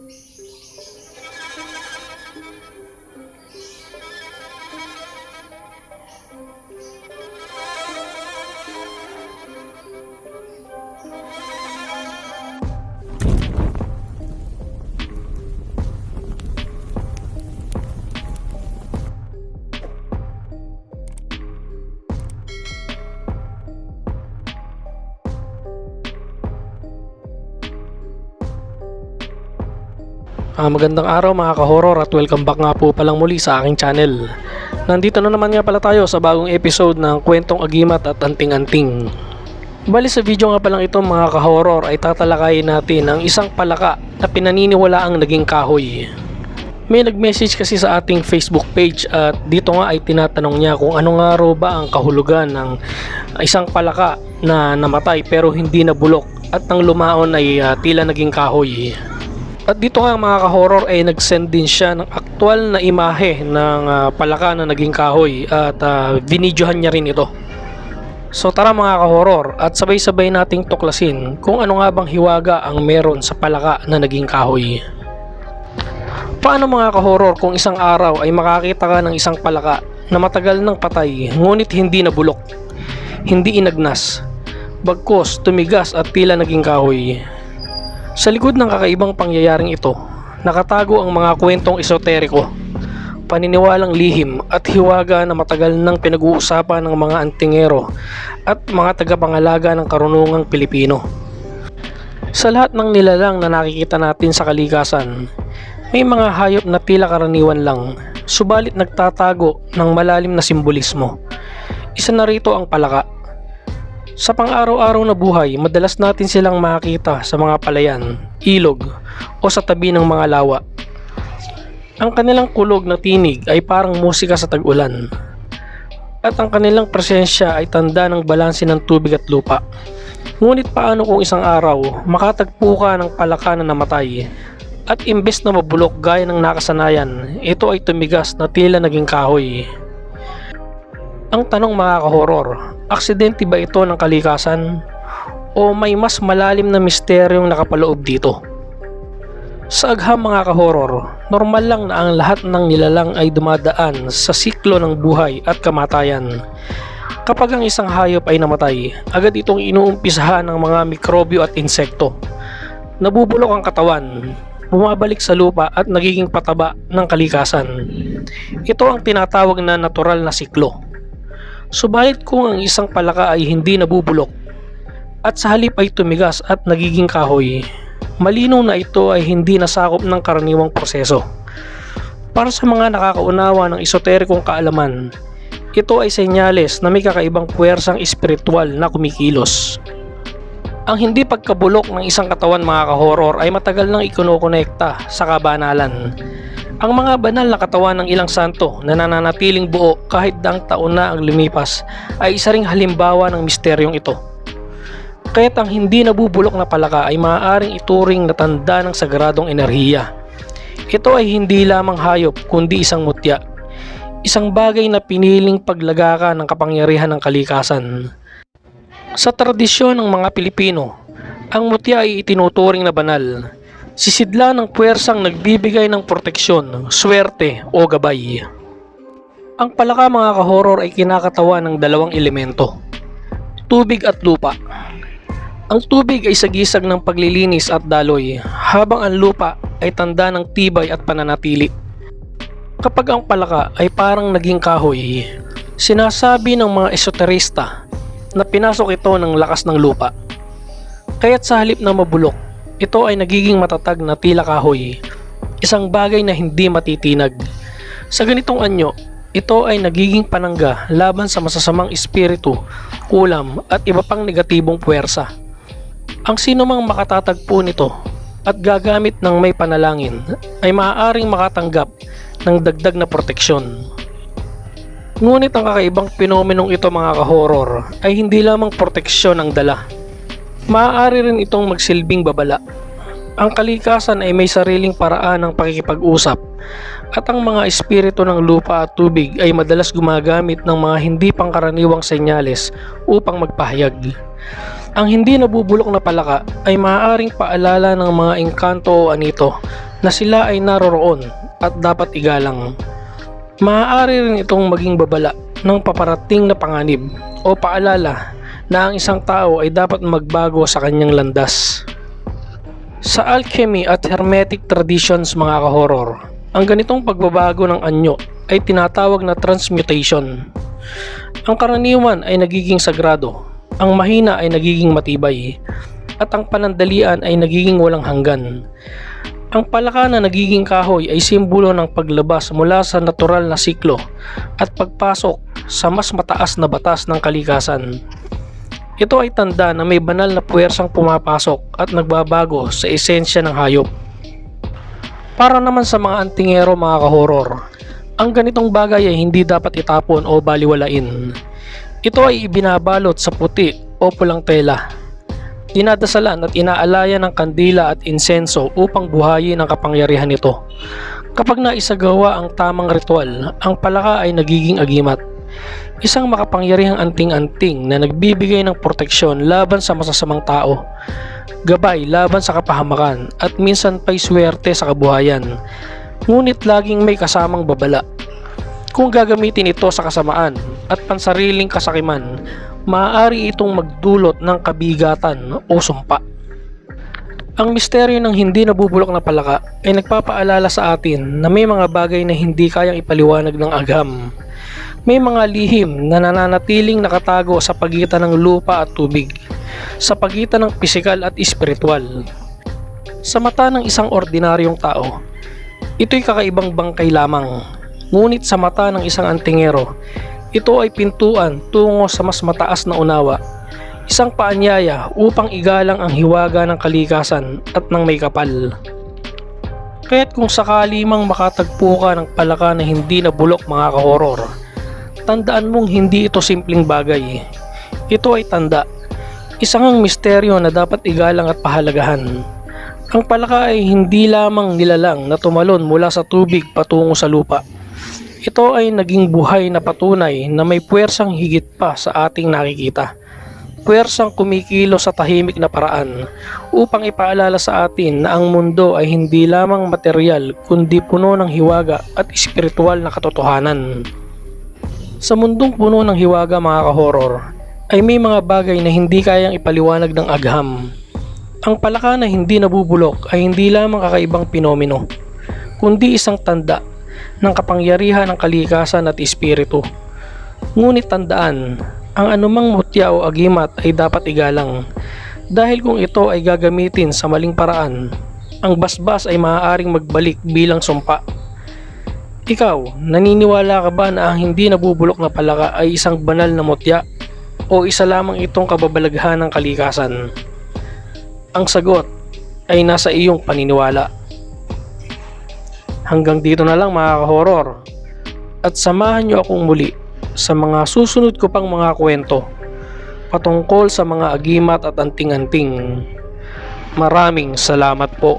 you Ah, magandang araw mga ka-horror at welcome back nga po palang muli sa aking channel. Nandito na naman nga pala tayo sa bagong episode ng Kwentong Agimat at Anting-Anting. Bali sa video nga palang ito mga ka-horror ay tatalakayin natin ang isang palaka na pinaniniwala ang naging kahoy. May nag-message kasi sa ating Facebook page at dito nga ay tinatanong niya kung ano nga raw ba ang kahulugan ng isang palaka na namatay pero hindi nabulok at nang lumaon ay ah, tila naging kahoy. At dito nga mga ka-horror ay nag-send din siya ng aktual na imahe ng ah, palaka na naging kahoy at uh, binidyohan niya rin ito. So tara mga ka-horror at sabay-sabay nating tuklasin kung ano nga bang hiwaga ang meron sa palaka na naging kahoy. Paano mga ka-horror kung isang araw ay makakita ka ng isang palaka na matagal nang patay ngunit hindi nabulok, hindi inagnas, bagkos tumigas at tila naging kahoy. Sa likod ng kakaibang pangyayaring ito, nakatago ang mga kwentong esoteriko, paniniwalang lihim at hiwaga na matagal nang pinag-uusapan ng mga antingero at mga tagapangalaga ng karunungang Pilipino. Sa lahat ng nilalang na nakikita natin sa kalikasan, may mga hayop na tila karaniwan lang, subalit nagtatago ng malalim na simbolismo. Isa na rito ang palaka. Sa pang-araw-araw na buhay, madalas natin silang makita sa mga palayan, ilog, o sa tabi ng mga lawa. Ang kanilang kulog na tinig ay parang musika sa tag-ulan. At ang kanilang presensya ay tanda ng balanse ng tubig at lupa. Ngunit paano kung isang araw, makatagpo ka ng palaka na namatay at imbes na mabulok gaya ng nakasanayan, ito ay tumigas na tila naging kahoy. Ang tanong mga kahoror, aksidente ba ito ng kalikasan? O may mas malalim na misteryong nakapaloob dito? Sa agham mga kahoror, normal lang na ang lahat ng nilalang ay dumadaan sa siklo ng buhay at kamatayan. Kapag ang isang hayop ay namatay, agad itong inuumpisahan ng mga mikrobyo at insekto. Nabubulok ang katawan, bumabalik sa lupa at nagiging pataba ng kalikasan. Ito ang tinatawag na natural na siklo. Subalit kung ang isang palaka ay hindi nabubulok at sa halip ay tumigas at nagiging kahoy, malinaw na ito ay hindi nasakop ng karaniwang proseso. Para sa mga nakakaunawa ng esoterikong kaalaman, ito ay senyales na may kakaibang puwersang espiritual na kumikilos. Ang hindi pagkabulok ng isang katawan mga kahoror ay matagal nang ikonokonekta sa kabanalan. Ang mga banal na katawan ng ilang santo na nananatiling buo kahit daang taon na ang lumipas ay isa ring halimbawa ng misteryong ito. Kaya't ang hindi nabubulok na palaka ay maaaring ituring na tanda ng sagradong enerhiya. Ito ay hindi lamang hayop kundi isang mutya. Isang bagay na piniling paglagakan ng kapangyarihan ng kalikasan. Sa tradisyon ng mga Pilipino, ang mutya ay itinuturing na banal. Sisidla ng puwersang nagbibigay ng proteksyon, swerte o gabay. Ang palaka mga kahoror ay kinakatawan ng dalawang elemento, tubig at lupa. Ang tubig ay sagisag ng paglilinis at daloy, habang ang lupa ay tanda ng tibay at pananatili. Kapag ang palaka ay parang naging kahoy, sinasabi ng mga esoterista na pinasok ito ng lakas ng lupa. Kaya't sa halip na mabulok, ito ay nagiging matatag na tila kahoy, isang bagay na hindi matitinag. Sa ganitong anyo, ito ay nagiging panangga laban sa masasamang espiritu, kulam at iba pang negatibong puwersa. Ang sino mang makatatagpo nito at gagamit ng may panalangin ay maaaring makatanggap ng dagdag na proteksyon. Ngunit ang kakaibang penomenong ito mga kahoror ay hindi lamang proteksyon ang dala. Maaari rin itong magsilbing babala. Ang kalikasan ay may sariling paraan ng pakikipag-usap at ang mga espiritu ng lupa at tubig ay madalas gumagamit ng mga hindi pangkaraniwang senyales upang magpahayag. Ang hindi nabubulok na palaka ay maaaring paalala ng mga engkanto o anito na sila ay naroroon at dapat igalang. Maaari rin itong maging babala ng paparating na panganib o paalala na ang isang tao ay dapat magbago sa kanyang landas. Sa alchemy at hermetic traditions mga kahoror, ang ganitong pagbabago ng anyo ay tinatawag na transmutation. Ang karaniwan ay nagiging sagrado, ang mahina ay nagiging matibay, at ang panandalian ay nagiging walang hanggan. Ang palaka na nagiging kahoy ay simbolo ng paglabas mula sa natural na siklo at pagpasok sa mas mataas na batas ng kalikasan. Ito ay tanda na may banal na puwersang pumapasok at nagbabago sa esensya ng hayop. Para naman sa mga antingero mga kahoror, ang ganitong bagay ay hindi dapat itapon o baliwalain. Ito ay ibinabalot sa puti o pulang tela. Dinadasalan at inaalayan ng kandila at insenso upang buhayin ang kapangyarihan nito. Kapag naisagawa ang tamang ritual, ang palaka ay nagiging agimat. Isang makapangyarihang anting-anting na nagbibigay ng proteksyon laban sa masasamang tao, gabay laban sa kapahamakan at minsan pa'y swerte sa kabuhayan. Ngunit laging may kasamang babala. Kung gagamitin ito sa kasamaan at pansariling kasakiman, maaari itong magdulot ng kabigatan o sumpa. Ang misteryo ng hindi nabubulok na palaka ay nagpapaalala sa atin na may mga bagay na hindi kayang ipaliwanag ng agam. May mga lihim na nananatiling nakatago sa pagitan ng lupa at tubig, sa pagitan ng pisikal at espiritual. Sa mata ng isang ordinaryong tao, ito'y kakaibang bangkay lamang. Ngunit sa mata ng isang antingero, ito ay pintuan tungo sa mas mataas na unawa. Isang paanyaya upang igalang ang hiwaga ng kalikasan at ng may kapal. Kaya't kung sakali mang makatagpo ka ng palaka na hindi nabulok mga kahoror, tandaan mong hindi ito simpleng bagay. Ito ay tanda. Isang misteryo na dapat igalang at pahalagahan. Ang palaka ay hindi lamang nilalang na tumalon mula sa tubig patungo sa lupa. Ito ay naging buhay na patunay na may puwersang higit pa sa ating nakikita. Puwersang kumikilo sa tahimik na paraan upang ipaalala sa atin na ang mundo ay hindi lamang material kundi puno ng hiwaga at espiritual na katotohanan. Sa mundong puno ng hiwaga mga kahoror, ay may mga bagay na hindi kayang ipaliwanag ng agham. Ang palaka na hindi nabubulok ay hindi lamang kakaibang pinomeno, kundi isang tanda ng kapangyarihan ng kalikasan at espiritu. Ngunit tandaan, ang anumang mutya o agimat ay dapat igalang dahil kung ito ay gagamitin sa maling paraan, ang basbas ay maaaring magbalik bilang sumpa. Ikaw, naniniwala ka ba na ang hindi nabubulok na palaka ay isang banal na mutya o isa lamang itong kababalaghan ng kalikasan? Ang sagot ay nasa iyong paniniwala. Hanggang dito na lang mga kahoror. At samahan niyo akong muli sa mga susunod ko pang mga kwento patungkol sa mga agimat at anting-anting. Maraming salamat po.